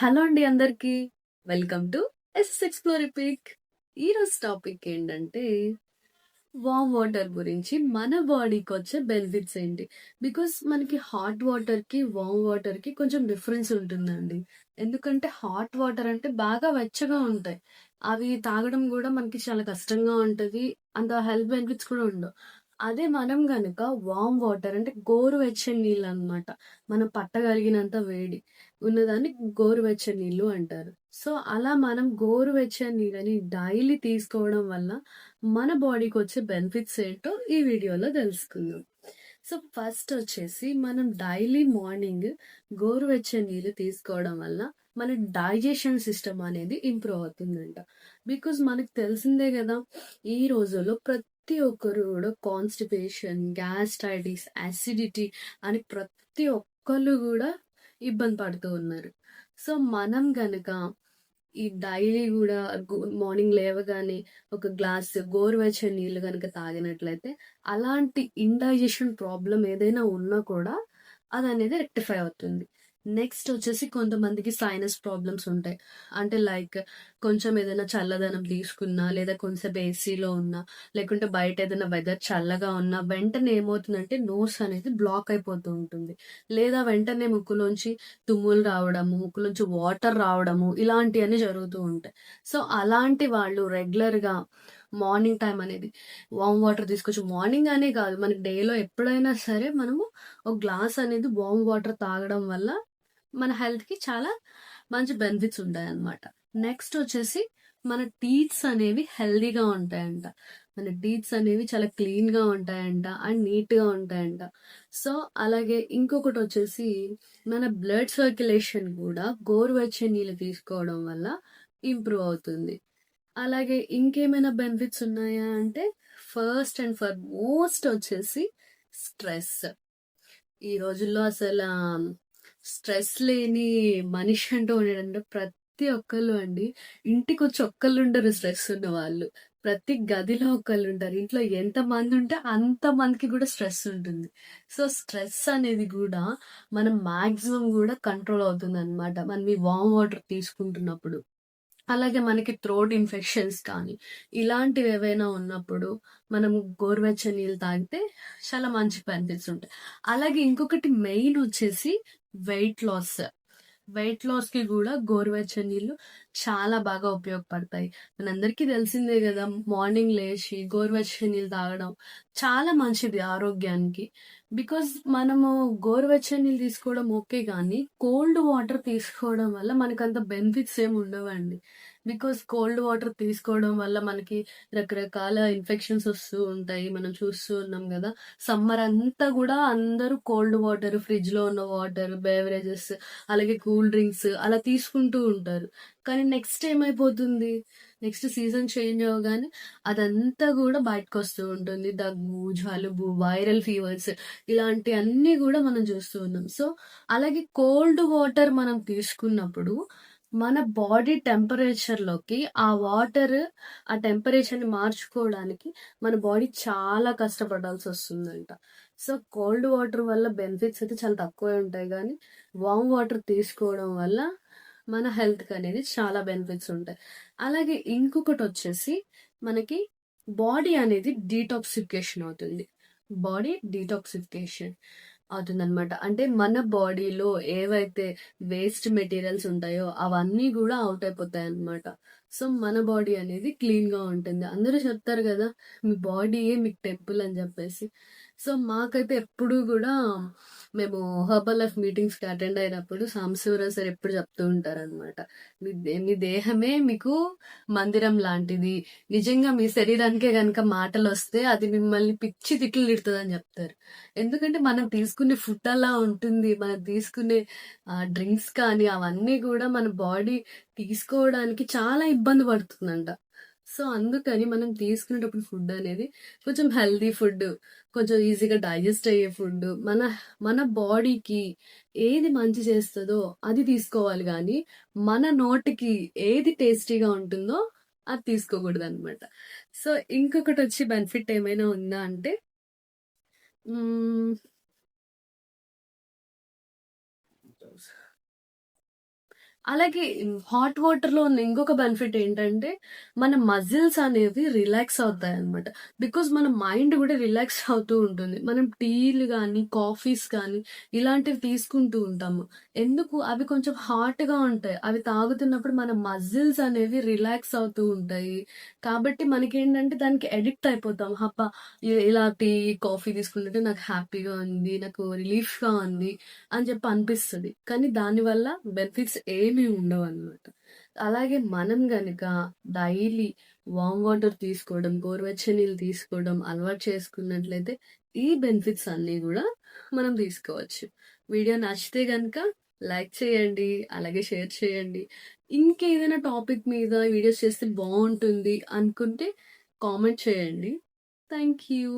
Hello అండి అందరికీ. Welcome to S explore pick ఈరోజు టాపిక్ ఏంటంటే వామ్ వాటర్ గురించి మన బాడీకి వచ్చే బెనిఫిట్స్ ఏంటి? బికాస్ మనకి హాట్ వాటర్కి వామ్ వాటర్కి కొంచెం డిఫరెన్స్ ఉంటుందండి. ఎందుకంటే హాట్ వాటర్ అంటే బాగా వెచ్చగా ఉంటాయి. అవి తాగడం కూడా మనకి చాలా కష్టంగా ఉంటుంది. అంత హెల్త్ బెనిఫిట్స్ కూడా ఉండవు. అదే మనం గనుక వామ్ వాటర్ అంటే గోరువెచ్చని నీళ్ళు అనమాట మనం పట్టగలిగినంత వేడి ఉన్నదాన్ని గోరువెచ్చని నీళ్ళు అంటారు. సో అలా మనం గోరువెచ్చని నీళ్ళని డైలీ తీసుకోవడం వల్ల మన బాడీకి వచ్చే బెనిఫిట్స్ ఏంటో ఈ వీడియోలో తెలుసుకుందాం. సో ఫస్ట్ వచ్చేసి మనం డైలీ మార్నింగ్ గోరువెచ్చని నీళ్ళు తీసుకోవడం వల్ల మన డైజెషన్ సిస్టమ్ అనేది ఇంప్రూవ్ అవుతుందంట. బికాజ్ మనకు తెలిసిందే కదా ఈ రోజుల్లో ప్రతి ప్రతి ఒక్కరు కూడా కాన్స్టిపేషన్ గ్యాస్ట్రైటిస్ యాసిడిటీ అని ప్రతి ఒక్కళ్ళు కూడా ఇబ్బంది పడుతూ ఉన్నారు. సో మనం కనుక ఈ డైలీ కూడా మార్నింగ్ లేవగానే ఒక గ్లాస్ గోరువెచ్చని నీళ్ళు కనుక తాగినట్లయితే అలాంటి ఇండైజెషన్ ప్రాబ్లం ఏదైనా ఉన్నా కూడా అది అనేది రెక్టిఫై అవుతుంది. నెక్స్ట్ వచ్చేసి కొంతమందికి సైనస్ ప్రాబ్లమ్స్ ఉంటాయి. అంటే లైక్ కొంచెం ఏదైనా చల్లదనం తీసుకున్నా లేదా కొంచెం ఏసీలో ఉన్నా లేకుంటే బయట ఏదైనా వెదర్ చల్లగా ఉన్నా వెంటనే ఏమవుతుందంటే నోస్ అనేది బ్లాక్ అయిపోతూ ఉంటుంది. లేదా వెంటనే ముక్కులోంచి తుమ్ములు రావడము ముక్కులోంచి వాటర్ రావడము ఇలాంటివన్నీ జరుగుతూ ఉంటాయి. సో అలాంటి వాళ్ళు రెగ్యులర్గా మార్నింగ్ టైం అనేది వామ్ వాటర్ తీసుకొచ్చి మార్నింగ్ అనే కాదు మనకి డేలో ఎప్పుడైనా సరే మనము ఒక గ్లాస్ అనేది వామ్ వాటర్ తాగడం వల్ల మన హెల్త్కి చాలా మంచి బెనిఫిట్స్ ఉంటాయి అన్నమాట నెక్స్ట్ వచ్చేసి మన టీత్స్ అనేవి హెల్దీగా ఉంటాయంట. మన టీత్స్ అనేవి చాలా క్లీన్గా ఉంటాయంట అండ్ నీట్గా ఉంటాయంట. సో అలాగే ఇంకొకటి వచ్చేసి మన బ్లడ్ సర్క్యులేషన్ కూడా గోరువెచ్చే నీళ్ళు తీసుకోవడం వల్ల ఇంప్రూవ్ అవుతుంది. అలాగే ఇంకేమైనా బెనిఫిట్స్ ఉన్నాయా అంటే ఫస్ట్ అండ్ ఫర్ మోస్ట్ వచ్చేసి స్ట్రెస్. ఈ రోజుల్లో అసలు స్ట్రెస్ లేని మనిషి అంటూ ఉండడంటే ప్రతి ఒక్కళ్ళు అండి ఇంటికి వచ్చి ఒక్కళ్ళు ఉండరు స్ట్రెస్ ఉన్న వాళ్ళు ప్రతి గదిలో ఒకళ్ళు ఉంటారు ఇంట్లో ఎంత మంది ఉంటే అంత మందికి కూడా స్ట్రెస్ ఉంటుంది. సో స్ట్రెస్ అనేది కూడా మనం మాక్సిమం కూడా కంట్రోల్ అవుతుంది అనమాట మనం ఈ వామ్ వాటర్ తీసుకుంటున్నప్పుడు. అలాగే మనకి థ్రోట్ ఇన్ఫెక్షన్స్ కానీ ఇలాంటివి ఏవైనా ఉన్నప్పుడు మనం గోరువెచ్చ నీళ్ళు తాగితే చాలా మంచి పనిచేస్తుంటాయి అలాగే ఇంకొకటి మెయిన్ వచ్చేసి వెయిట్ లాస్ వెయిట్ లాస్కి కూడా గోరువెచ్చని నీళ్ళు చాలా బాగా ఉపయోగపడతాయి. మనందరికీ తెలిసిందే కదా మార్నింగ్ లేచి గోరువెచ్చని నీళ్ళు తాగడం చాలా మంచిది ఆరోగ్యానికి. బికాస్ మనము గోరువెచ్చని నీళ్ళు తీసుకోవడం ఓకే కానీ కోల్డ్ వాటర్ తీసుకోవడం వల్ల మనకు అంత బెనిఫిట్స్ ఏమి ఉండవండి. బికాస్ కోల్డ్ వాటర్ తీసుకోవడం వల్ల మనకి రకరకాల ఇన్ఫెక్షన్స్ వస్తూ ఉంటాయి. మనం చూస్తూ ఉన్నాం కదా. సమ్మర్ అంతా కూడా అందరూ కోల్డ్ వాటర్ ఫ్రిడ్జ్లో ఉన్న వాటర్ బేవరేజెస్ అలాగే కూల్ డ్రింక్స్ అలా తీసుకుంటూ ఉంటారు. కానీ నెక్స్ట్ ఏమైపోతుంది? నెక్స్ట్ సీజన్ చేంజ్ అవ్వగానే అదంతా కూడా బయటకు వస్తూ ఉంటుంది. దగ్గు జలుబు వైరల్ ఫీవర్స్ ఇలాంటి అన్నీ కూడా మనం చూస్తూ ఉన్నాం. సో అలాగే కోల్డ్ వాటర్ మనం తీసుకున్నప్పుడు మన బాడీ టెంపరేచర్‌లోకి ఆ వాటర్ ఆ టెంపరేచర్‌ని మార్చుకోవడానికి మన బాడీ చాలా కష్టపడాల్సి వస్తుందంట సో, కోల్డ్ వాటర్ వల్ల బెనిఫిట్స్ అయితే చాలా తక్కువే ఉంటాయి కానీ వామ్ వాటర్ తీసుకోవడం వల్ల మన హెల్త్‌కి అనేది చాలా బెనిఫిట్స్ ఉంటాయి. అలాగే ఇంకొకటి వచ్చేసి మనకి బాడీ అనేది డీటాక్సిఫికేషన్ అవుతుంది. Body detoxification. అవుతుందన్నమాట. అంటే మన బాడీలో ఏవైతే వేస్ట్ మెటీరియల్స్ ఉంటాయో అవన్నీ కూడా అవుట్ అయిపోతాయి అన్నమాట సో, మన బాడీ అనేది క్లీన్‌గా ఉంటుంది. అందరూ చెప్తారు కదా మీ బాడీయే మీకు టెంపుల్ అని చెప్పేసి సో, మాకైతే ఎప్పుడూ కూడా మేము హెర్బల్ లైఫ్ మీటింగ్స్‌కి అటెండ్ అయినప్పుడు సాంబశివరావు సార్ ఎప్పుడు చెప్తూ ఉంటారనమాట. మీ దే మీ దేహమే మీకు మందిరం లాంటిది. నిజంగా మీ శరీరానికే కనుక మాటలు వస్తే అది మిమ్మల్ని పిచ్చి తిట్లు తిడుతుందని చెప్తారు ఎందుకంటే మనం తీసుకునే ఫుడ్ అలా ఉంటుంది. మనం తీసుకునే డ్రింక్స్ కానీ అవన్నీ కూడా మన బాడీ తీసుకోవడానికి చాలా ఇబ్బంది పడుతుందంట. సో, అందుకని మనం తీసుకునేటప్పుడు ఫుడ్ అనేది కొంచెం హెల్దీ ఫుడ్, కొంచెం ఈజీగా డైజెస్ట్ అయ్యే ఫుడ్, మన మన బాడీకి ఏది మంచి చేస్తుందో అది తీసుకోవాలి కానీ మన నోటికి ఏది టేస్టీగా ఉంటుందో అది తీసుకోకూడదనమాట. సో, ఇంకొకటి వచ్చి బెనిఫిట్ ఏమైనా ఉందా అంటే అలాగే హాట్ వాటర్‌లో ఉన్న ఇంకొక బెనిఫిట్ ఏంటంటే, మన మజిల్స్ అనేవి రిలాక్స్ అవుతాయి అనమాట బికాజ్ మన మైండ్ కూడా రిలాక్స్ అవుతూ ఉంటుంది. మనం టీలు కానీ కాఫీస్ కానీ ఇలాంటివి తీసుకుంటూ ఉంటాము. ఎందుకు? అవి కొంచెం హాట్‌గా ఉంటాయి. అవి తాగుతున్నప్పుడు మన మజిల్స్ అనేవి రిలాక్స్ అవుతూ ఉంటాయి. కాబట్టి మనకేంటంటే దానికి అడిక్ట్ అయిపోతాం. హప్ప ఇలా టీ, కాఫీ తీసుకుంటుంటే నాకు హ్యాపీగా ఉంది. నాకు రిలీఫ్‌గా ఉంది అని చెప్పి అనిపిస్తుంది కానీ దానివల్ల బెనిఫిట్స్ ఏ ఏమీ ఉండవన్నమాట. అలాగే మనం గనక డైలీ వామ్ వాటర్ తీసుకోవడం, గోరువెచ్చని నీళ్ళు తీసుకోవడం అలవాటు చేసుకున్నట్లయితే ఈ బెనిఫిట్స్ అన్నీ కూడా మనం తీసుకోవచ్చు. వీడియో నచ్చితే గనక లైక్ చేయండి. అలాగే షేర్ చేయండి. ఇంకేదైనా టాపిక్ మీద వీడియోస్ చేస్తే బాగుంటుంది అనుకుంటే కామెంట్ చేయండి. Thank you.